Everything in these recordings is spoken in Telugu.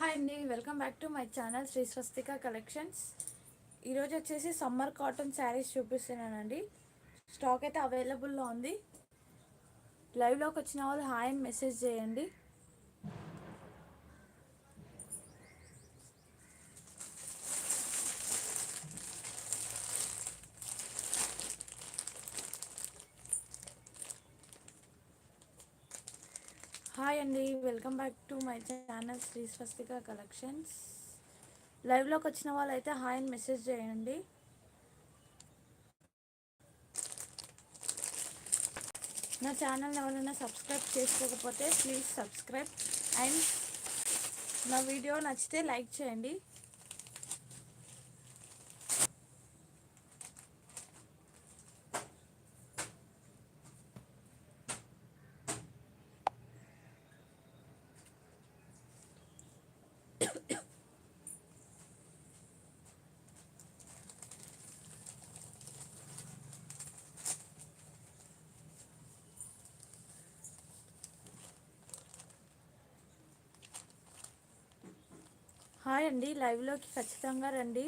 హాయ్ అండి welcome back to my channel Shri Swastika collections. ఈరోజు వచ్చేసి సమ్మర్ కాటన్ శారీస్ చూపిస్తున్నానండి. స్టాక్ అయితే అవైలబుల్లో ఉంది. లైవ్లోకి వచ్చిన వాళ్ళు హాయ్ అని మెసేజ్ చేయండి. హాయ్ అండి. Welcome back to my channel Shri Swastika collections. లైవ్లోకి వచ్చిన వాళ్ళైతే హాయ్ అని మెసేజ్ చేయండి. నా ఛానల్ ఎవరైనా సబ్స్క్రైబ్ చేసుకోకపోతే ప్లీజ్ సబ్స్క్రైబ్ అండ్ నా వీడియో నచ్చితే లైక్ చేయండి. హాయ్ అండి లైవ్లోకి ఖచ్చితంగా రండి.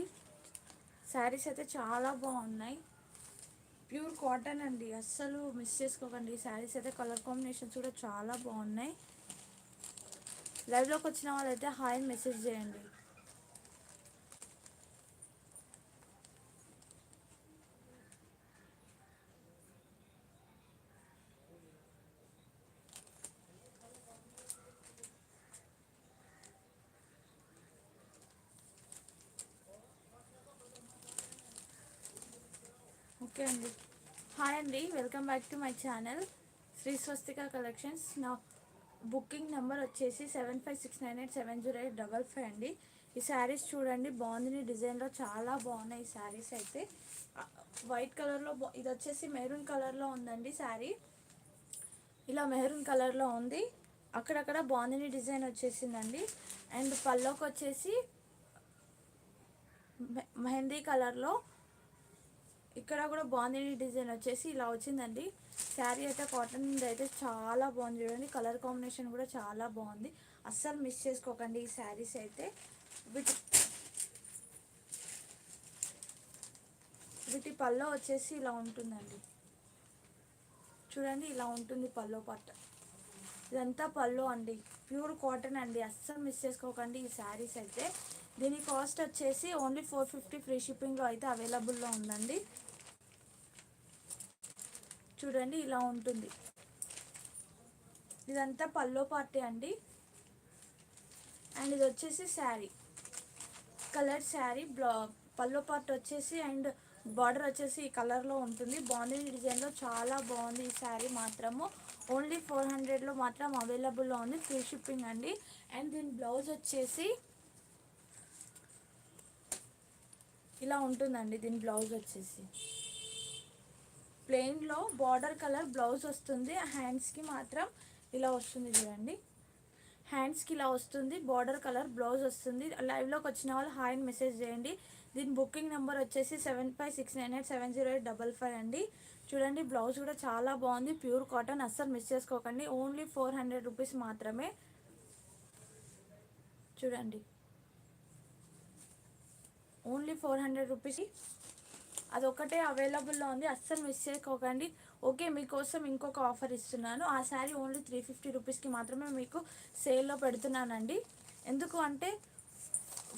శారీస్ అయితే చాలా బాగున్నాయి. ప్యూర్ కాటన్ అండి అస్సలు మిస్ చేసుకోకండి. శారీస్ అయితే కలర్ కాంబినేషన్స్ కూడా చాలా బాగున్నాయి. లైవ్లోకి వచ్చిన వాళ్ళైతే హాయ్ మెసేజ్ చేయండి. ఓకే అండి. హాయ్ అండి welcome back to my channel Shri Swastika collections. నా బుకింగ్ నెంబర్ వచ్చేసి seven five six nine eight seven zero eight double five అండి. ఈ శారీస్ చూడండి బాగుంది డిజైన్లో చాలా బాగున్నాయి ఈ శారీస్ అయితే. వైట్ కలర్లో ఇది వచ్చేసి మెరూన్ కలర్లో ఉందండి శారీ. ఇలా మెరూన్ కలర్లో ఉంది. అక్కడక్కడ బాగుంది డిజైన్ వచ్చేసిందండి. అండ్ పల్లోకి వచ్చేసి మెహందీ కలర్లో ఇక్కడ కూడా బాగుంది డిజైన్ వచ్చేసి ఇలా వచ్చిందండి. శారీ అయితే కాటన్ అయితే చాలా బాగుంది చూడండి. కలర్ కాంబినేషన్ కూడా చాలా బాగుంది. అస్సలు మిస్ చేసుకోకండి ఈ శారీస్ అయితే. వీటి వీటి పల్లో వచ్చేసి ఇలా ఉంటుందండి. చూడండి ఇలా ఉంటుంది పల్లో పట్ట ఇదంతా పల్లో అండి. ప్యూర్ కాటన్ అండి. అస్సలు మిస్ చేసుకోకండి ఈ శారీస్ అయితే. దీని కాస్ట్ వచ్చేసి ఓన్లీ ఫోర్ ఫిఫ్టీ ఫ్రీ షిప్పింగ్లో అయితే అవైలబుల్లో ఉందండి. చూడండి ఇలా ఉంటుంది. ఇదంతా పల్లో పార్టీ అండి. అండ్ ఇది వచ్చేసి శారీ. కలర్ శారీ బ్లా పల్లో పార్ట్ వచ్చేసి అండ్ బార్డర్ వచ్చేసి ఈ కలర్లో ఉంటుంది. బాగుంది డిజైన్లో చాలా బాగుంది ఈ శారీ మాత్రము. ఓన్లీ ఫోర్ హండ్రెడ్లో మాత్రం అవైలబుల్లో ఉంది ఫ్రీ షిప్పింగ్ అండి. అండ్ దీని బ్లౌజ్ వచ్చేసి ఇలా ఉంటుందండి దీని బ్లౌజ్ వచ్చేసి. ప్లెయిన్లో బార్డర్ కలర్ బ్లౌజ్ వస్తుంది. హ్యాండ్స్కి మాత్రం ఇలా వస్తుంది చూడండి. హ్యాండ్స్కి ఇలా వస్తుంది. బార్డర్ కలర్ బ్లౌజ్ వస్తుంది. లైవ్లోకి వచ్చిన వాళ్ళు హాయ్ అని మెసేజ్ చేయండి. దీని బుకింగ్ నెంబర్ వచ్చేసి seven five six nine eight seven zero eight double five అండి. చూడండి బ్లౌజ్ కూడా చాలా బాగుంది. ప్యూర్ కాటన్ అస్సలు మిస్ చేసుకోకండి. ఓన్లీ ఫోర్ హండ్రెడ్ రూపీస్ మాత్రమే. చూడండి. ఓన్లీ ఫోర్ హండ్రెడ్ రూపీస్ అది ఒకటే అవైలబుల్లో ఉంది. అస్సలు మిస్ చేసుకోకండి ఓకే మీకోసం ఇంకొక ఆఫర్ ఇస్తున్నాను. ఆ శారీ ఓన్లీ త్రీ ఫిఫ్టీ రూపీస్కి మాత్రమే మీకు సేల్లో పెడుతున్నానండి. ఎందుకు అంటే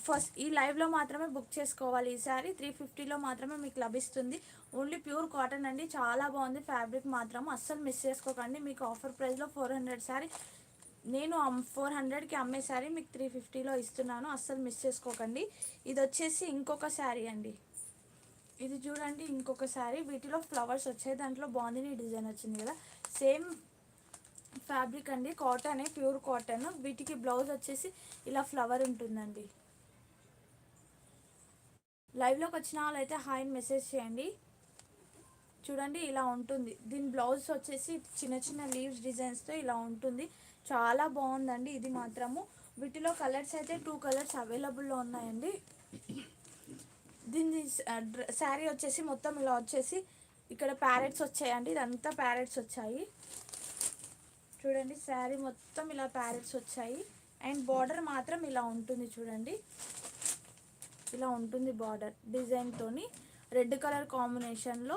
ఫస్ట్ ఈ లైవ్లో మాత్రమే బుక్ చేసుకోవాలి ఈ శారీ. త్రీ ఫిఫ్టీలో మాత్రమే మీకు లభిస్తుంది. ఓన్లీ ప్యూర్ కాటన్ అండి. చాలా బాగుంది ఫ్యాబ్రిక్ మాత్రం. అస్సలు మిస్ చేసుకోకండి. మీకు ఆఫర్ ప్రైస్లో ఫోర్ హండ్రెడ్ శారీ. నేను ఫోర్ హండ్రెడ్కి అమ్మే శారీ మీకు త్రీ ఫిఫ్టీలో ఇస్తున్నాను. అస్సలు మిస్ చేసుకోకండి. ఇది వచ్చేసి ఇంకొక శారీ అండి. ఇది చూడండి ఇంకొక శారీ. వీటిలో ఫ్లవర్స్ వచ్చాయి. దాంట్లో బాగుంది డిజైన్ వచ్చింది కదా. సేమ్ ఫ్యాబ్రిక్ అండి. Cotton pure cotton. వీటికి బ్లౌజ్ వచ్చేసి ఇలా ఫ్లవర్ ఉంటుందండి. లైవ్లోకి వచ్చిన వాళ్ళైతే హాయ్ మెసేజ్ చేయండి. చూడండి ఇలా ఉంటుంది. దీని బ్లౌజ్ వచ్చేసి చిన్న చిన్న లీవ్స్ డిజైన్స్తో ఇలా ఉంటుంది. చాలా బాగుందండి ఇది మాత్రము. వీటిలో కలర్స్ అయితే టూ కలర్స్ అవైలబుల్లో ఉన్నాయండి. దీని శారీ వచ్చేసి మొత్తం ఇలా వచ్చేసి ఇక్కడ ప్యారెట్స్ వచ్చాయండి. ఇదంతా ప్యారెట్స్ వచ్చాయి. చూడండి శారీ మొత్తం ఇలా ప్యారెట్స్ వచ్చాయి. అండ్ బార్డర్ మాత్రం ఇలా ఉంటుంది చూడండి. ఇలా ఉంటుంది బార్డర్ డిజైన్తోని రెడ్ కలర్ కాంబినేషన్లో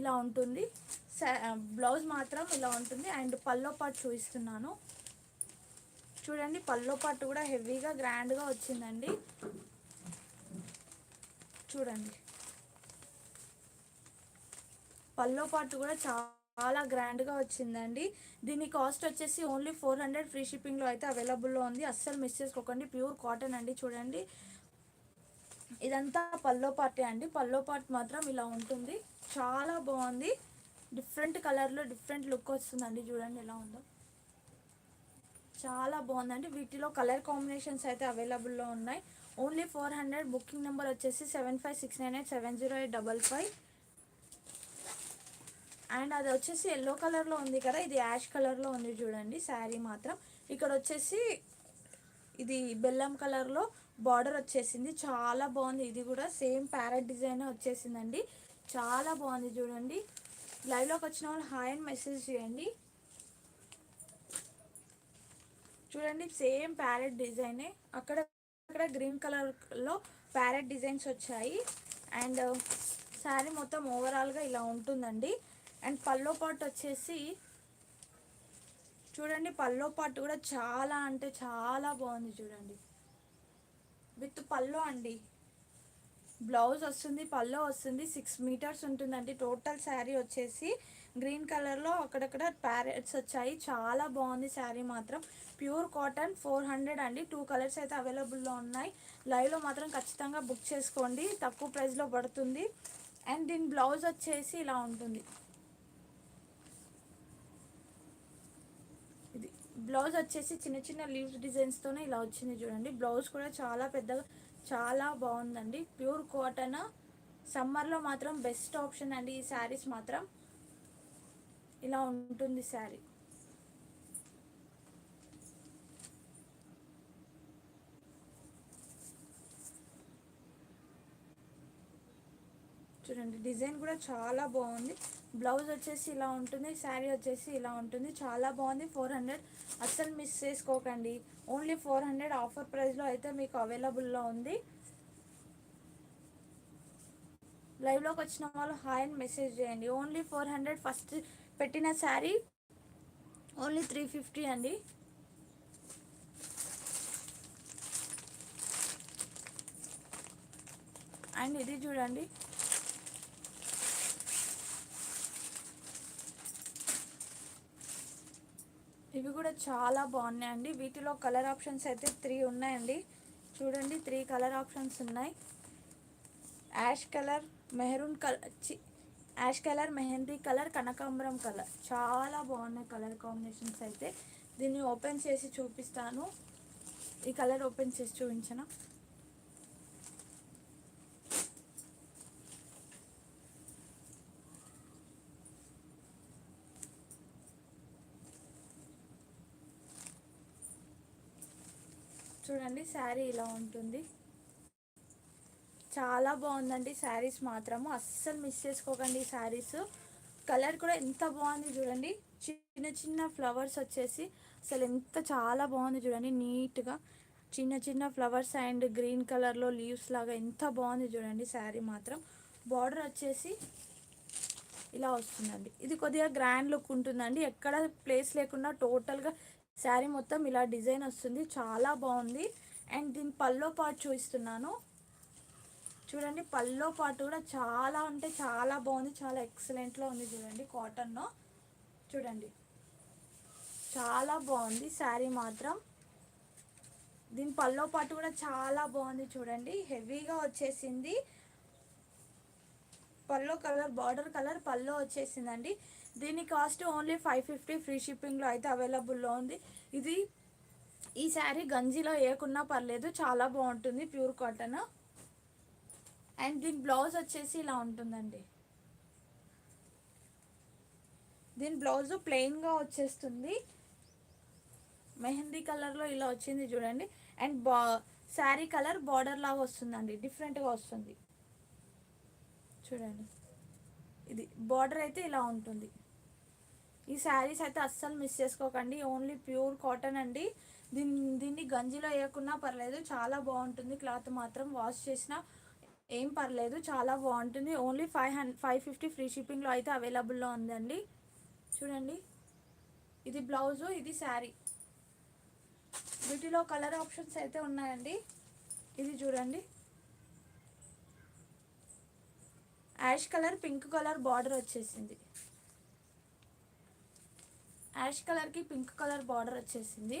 ఇలా ఉంటుంది. బ్లౌజ్ మాత్రం ఇలా ఉంటుంది. అండ్ పల్లో పాటు చూపిస్తున్నాను. చూడండి పల్లో పాటు కూడా హెవీగా గ్రాండ్గా వచ్చిందండి. చూడండి. పల్లో పాటు కూడా చాలా గ్రాండ్గా వచ్చిందండి. దీని కాస్ట్ వచ్చేసి ఓన్లీ ఫోర్ హండ్రెడ్ ఫ్రీ షిప్పింగ్లో అయితే అవైలబుల్లో ఉంది. అస్సలు మిస్ చేసుకోకండి. ప్యూర్ కాటన్ అండి చూడండి. ఇదంతా పల్లో పాటే అండి. పల్లో పాట్ మాత్రం ఇలా ఉంటుంది. చాలా బాగుంది. డిఫరెంట్ కలర్లో డిఫరెంట్ లుక్ వస్తుందండి. చూడండి ఎలా ఉందో. చాలా బాగుందండి. వీటిలో కలర్ కాంబినేషన్స్ అయితే అవైలబుల్లో ఉన్నాయి. Only four hundred. Booking number వచ్చేసి seven five six nine eight seven zero eight double five. And అది వచ్చేసి ఎల్లో కలర్లో ఉంది కదా ఇది యాష్ కలర్లో ఉంది చూడండి శారీ మాత్రం. ఇక్కడ వచ్చేసి ఇది బెల్లం కలర్లో బార్డర్ వచ్చేసింది. చాలా బాగుంది. ఇది కూడా సేమ్ ప్యారెట్ డిజైన్ వచ్చేసిందండి. చాలా బాగుంది చూడండి. లైవ్లోకి వచ్చిన వాళ్ళు హాయ్ అని మెసేజ్ చేయండి. చూడండి సేమ్ ప్యారెట్ డిజైనే. అక్కడ అక్కడ గ్రీన్ కలర్లో ప్యారెట్ డిజైన్స్ వచ్చాయి. అండ్ శారీ మొత్తం ఓవరాల్గా ఇలా ఉంటుందండి. అండ్ పల్లో పాట్ వచ్చేసి చూడండి పల్లో పాట్ కూడా చాలా అంటే చాలా బాగుంది చూడండి. విత్ పల్లో అండి. బ్లౌజ్ వస్తుంది పల్లో వస్తుంది సిక్స్ మీటర్స్ ఉంటుందండి. టోటల్ శారీ వచ్చేసి గ్రీన్ కలర్లో అక్కడక్కడ ప్యారెట్స్ వచ్చాయి. చాలా బాగుంది శారీ మాత్రం. ప్యూర్ కాటన్ ఫోర్ హండ్రెడ్ అండి. టూ కలర్స్ అయితే అవైలబుల్లో ఉన్నాయి. లైవ్లో మాత్రం ఖచ్చితంగా బుక్ చేసుకోండి. తక్కువ ప్రైస్లో పడుతుంది. అండ్ దీని బ్లౌజ్ వచ్చేసి ఇలా ఉంటుంది. ఇది బ్లౌజ్ వచ్చేసి చిన్న చిన్న లీవ్స్ డిజైన్స్తోనే ఇలా వచ్చింది చూడండి. బ్లౌజ్ కూడా చాలా పెద్దగా చాలా బాగుందండి. Pure cotton. సమ్మర్లో మాత్రం బెస్ట్ ఆప్షన్ అండి ఈ శారీస్ మాత్రం. ఇలా ఉంటుంది శారీ. చూడండి డిజైన్ కూడా చాలా బాగుంది. బ్లౌజ్ వచ్చేసి ఇలా ఉంటుంది శారీ వచ్చేసి ఇలా ఉంటుంది. చాలా బాగుంది. Four hundred. అస్సలు మిస్ చేసుకోకండి. ఓన్లీ ఫోర్ హండ్రెడ్ ఆఫర్ ప్రైస్లో అయితే మీకు అవైలబుల్లో ఉంది. లైవ్లోకి వచ్చిన వాళ్ళు హాయ్ అని మెసేజ్ చేయండి. ఓన్లీ ఫోర్ హండ్రెడ్ ఫస్ట్ పెట్టిన శారీ. ఓన్లీ త్రీ ఫిఫ్టీ అండి. అండ్ ఇది చూడండి. ఇవి కూడా చాలా బాగున్నాయండి. వీటిలో కలర్ ఆప్షన్స్ అయితే త్రీ ఉన్నాయండి. చూడండి త్రీ కలర్ ఆప్షన్స్ ఉన్నాయి. Ash colour maroon colour ash colour mehndi colour కనకాంబరం కలర్. చాలా బాగున్నాయి కలర్ కాంబినేషన్స్ అయితే. దీన్ని ఓపెన్ చేసి చూపిస్తాను. ఈ కలర్ ఓపెన్ చేసి చూపించనా? చూడండి శారీ ఇలా ఉంటుంది. చాలా బాగుందండి శారీస్ మాత్రము. అస్సలు మిస్ చేసుకోకండి శారీస్. కలర్ కూడా ఎంత బాగుంది చూడండి. చిన్న చిన్న ఫ్లవర్స్ వచ్చేసి అసలు ఎంత చాలా బాగుంది చూడండి. నీట్గా చిన్న చిన్న ఫ్లవర్స్ అండ్ గ్రీన్ కలర్లో లీవ్స్ లాగా ఎంత బాగుంది చూడండి శారీ మాత్రం. బార్డర్ వచ్చేసి ఇలా వస్తుందండి. ఇది కొద్దిగా గ్రాండ్ లుక్ ఉంటుందండి. ఎక్కడ ప్లేస్ లేకుండా టోటల్గా శారీ మొత్తం ఇలా డిజైన్ వస్తుంది. చాలా బాగుంది. అండ్ దీని పల్లో పాటు చూపిస్తున్నాను. చూడండి పల్లో పాటు కూడా చాలా అంటే చాలా బాగుంది. చాలా ఎక్సలెంట్లో ఉంది చూడండి కాటన్లో చూడండి. చాలా బాగుంది శారీ మాత్రం. దీని పల్లో పాటు కూడా చాలా బాగుంది చూడండి. హెవీగా వచ్చేసింది. Pallu colour border colour pallu వచ్చేసిందండి. దీని cost only five fifty free షిప్పింగ్లో అయితే అవైలబుల్లో ఉంది. ఇది ఈ శారీ గంజిలో వేయకున్నా పర్లేదు చాలా బాగుంటుంది ప్యూర్ కాటన్. అండ్ దీని బ్లౌజ్ వచ్చేసి ఇలా ఉంటుందండి. దీని బ్లౌజ్ ప్లెయిన్గా వచ్చేస్తుంది. మెహందీ కలర్లో ఇలా వచ్చింది చూడండి. అండ్ బా శారీ కలర్ బార్డర్ లాగా వస్తుందండి డిఫరెంట్గా వస్తుంది. చూడండి. ఇది బార్డర్ అయితే ఇలా ఉంటుంది. ఈ శారీస్ అయితే అస్సలు మిస్ చేసుకోకండి. ఓన్లీ ప్యూర్ కాటన్ అండి. దీన్ని దీన్ని గంజిలో వేయకున్నా పర్లేదు చాలా బాగుంటుంది. క్లాత్ మాత్రం వాష్ చేసినా ఏం పర్లేదు చాలా బాగుంటుంది. Only five hundred five fifty free షిప్పింగ్లో అయితే అవైలబుల్లో ఉందండి. చూడండి. ఇది బ్లౌజు ఇది శారీ వీటిలో కలర్ ఆప్షన్స్ అయితే ఉన్నాయండి. ఇది చూడండి. Ash colour pink colour border వచ్చేసింది. యాష్ కలర్కి పింక్ కలర్ బార్డర్ వచ్చేసింది.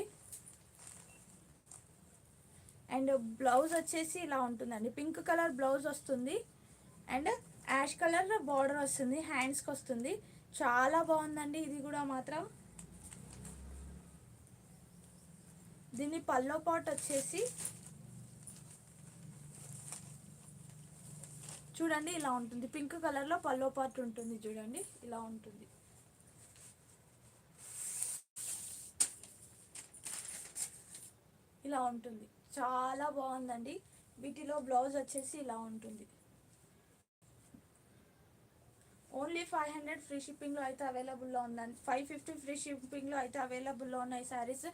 అండ్ బ్లౌజ్ వచ్చేసి ఇలా ఉంటుందండి. పింక్ కలర్ బ్లౌజ్ వస్తుంది. అండ్ యాష్ కలర్ బార్డర్ వస్తుంది. హ్యాండ్స్కి వస్తుంది. చాలా బాగుందండి. ఇది కూడా మాత్రం. దీని పల్లో పాట్ వచ్చేసి చూడండి ఇలా ఉంటుంది. పింక్ కలర్లో పల్లో పార్ట్ ఉంటుంది చూడండి ఇలా ఉంటుంది. ఇలా ఉంటుంది. చాలా బాగుందండి. వీటిలో బ్లౌజ్ వచ్చేసి ఇలా ఉంటుంది. ఓన్లీ ఫైవ్ హండ్రెడ్ ఫ్రీ షిప్పింగ్లో అయితే అవైలబుల్లో ఉందండి. ఫైవ్ ఫిఫ్టీ ఫ్రీ షిప్పింగ్లో అయితే అవైలబుల్లో ఉన్నాయి శారీస్.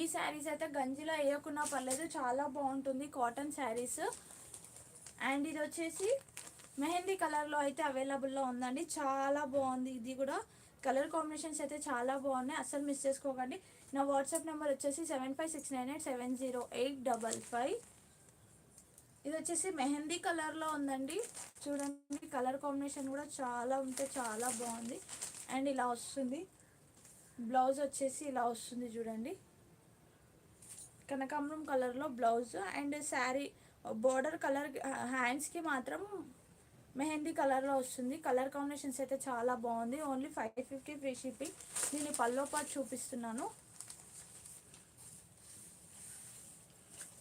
ఈ శారీస్ అయితే గంజిలో వేయకున్నా పర్లేదు చాలా బాగుంటుంది కాటన్ శారీస్. అండ్ ఇది వచ్చేసి మెహందీ కలర్లో అయితే అవైలబుల్లో ఉందండి. చాలా బాగుంది. ఇది కూడా కలర్ కాంబినేషన్స్ అయితే చాలా బాగున్నాయి. అస్సలు మిస్ చేసుకోకండి. నా వాట్సాప్ నెంబర్ వచ్చేసి seven five six nine eight seven zero eight double five ఇది వచ్చేసి మెహందీ కలర్లో ఉందండి. చూడండి కలర్ కాంబినేషన్ కూడా చాలా ఉంటే చాలా బాగుంది. అండ్ ఇలా వస్తుంది. బ్లౌజ్ వచ్చేసి ఇలా వస్తుంది చూడండి. కనకాంబరం కలర్లో blouse and sari border colour హ్యాండ్స్కి మాత్రం మెహందీ కలర్లో వస్తుంది. కలర్ కాంబినేషన్స్ అయితే చాలా బాగుంది. Only five fifty free shipping నేను పల్లో పాటు చూపిస్తున్నాను.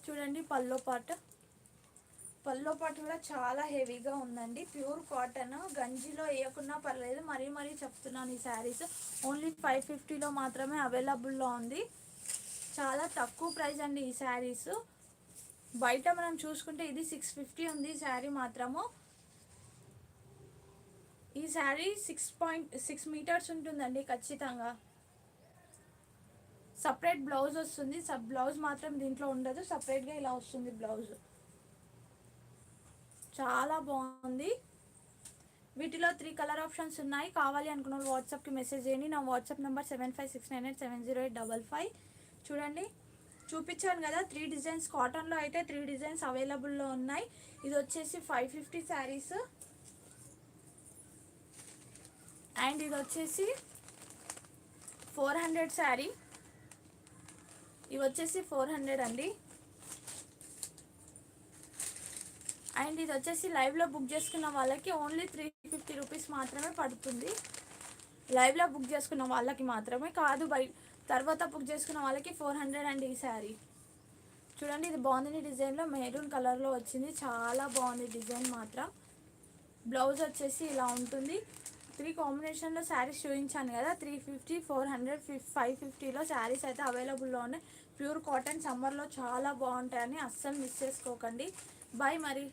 చూడండి పల్లో పాట్. పల్లో పాటు కూడా చాలా హెవీగా ఉందండి. ప్యూర్ కాటన్ గంజిలో వేయకున్నా పర్లేదు. మరీ మరీ చెప్తున్నాను ఈ శారీస్ ఓన్లీ ఫైవ్ ఫిఫ్టీలో మాత్రమే అవైలబుల్లో ఉంది. చాలా తక్కువ ప్రైస్ అండి ఈ శారీస్ బయట మనం చూసుకుంటే ఇది సిక్స్ ఫిఫ్టీ ఉంది. శారీ మాత్రము. ఈ sari six point six metres ఉంటుందండి ఖచ్చితంగా. సపరేట్ బ్లౌజ్ వస్తుంది. సబ్ బ్లౌజ్ మాత్రం దీంట్లో ఉండదు. సపరేట్గా ఇలా వస్తుంది బ్లౌజ్ చాలా బాగుంది. వీటిలో త్రీ కలర్ ఆప్షన్స్ ఉన్నాయి. కావాలి అనుకున్న వాట్సాప్కి మెసేజ్ చేయండి. నా WhatsApp number seven five six nine eight seven zero eight double five చూడండి. చూపించాను కదా త్రీ డిజైన్స్ కాటన్లో అయితే త్రీ డిజైన్స్ అవైలబుల్లో ఉన్నాయి. ఇది వచ్చేసి ఫైవ్ ఫిఫ్టీ శారీస్ అండ్ ఇది వచ్చేసి ఫోర్ హండ్రెడ్ శారీ ఇవి వచ్చేసి ఫోర్ హండ్రెడ్ అండి. అండ్ ఇది వచ్చేసి లైవ్లో బుక్ చేసుకున్న వాళ్ళకి ఓన్లీ త్రీ ఫిఫ్టీ రూపీస్ మాత్రమే పడుతుంది. లైవ్లో బుక్ చేసుకున్న వాళ్ళకి మాత్రమే కాదు బై తర్వాత బుక్ చేసుకున్న వాళ్ళకి ఫోర్ హండ్రెడ్ అండి ఈ శారీ. చూడండి ఇది బాగుంది డిజైన్లో. మెరూన్ కలర్లో వచ్చింది. చాలా బాగుంది డిజైన్ మాత్రం. బ్లౌజ్ వచ్చేసి ఇలా ఉంటుంది. త్రీ కాంబినేషన్లో శారీస్ చూపించాను కదా త్రీ ఫిఫ్టీ ఫోర్ హండ్రెడ్ ఫిఫ్ ఫైవ్ ఫిఫ్టీలో శారీస్ అయితే అవైలబుల్లో ఉన్నాయి. ప్యూర్ కాటన్ సమ్మర్లో చాలా బాగుంటాయని అస్సలు మిస్ చేసుకోకండి. బాయ్ మరి.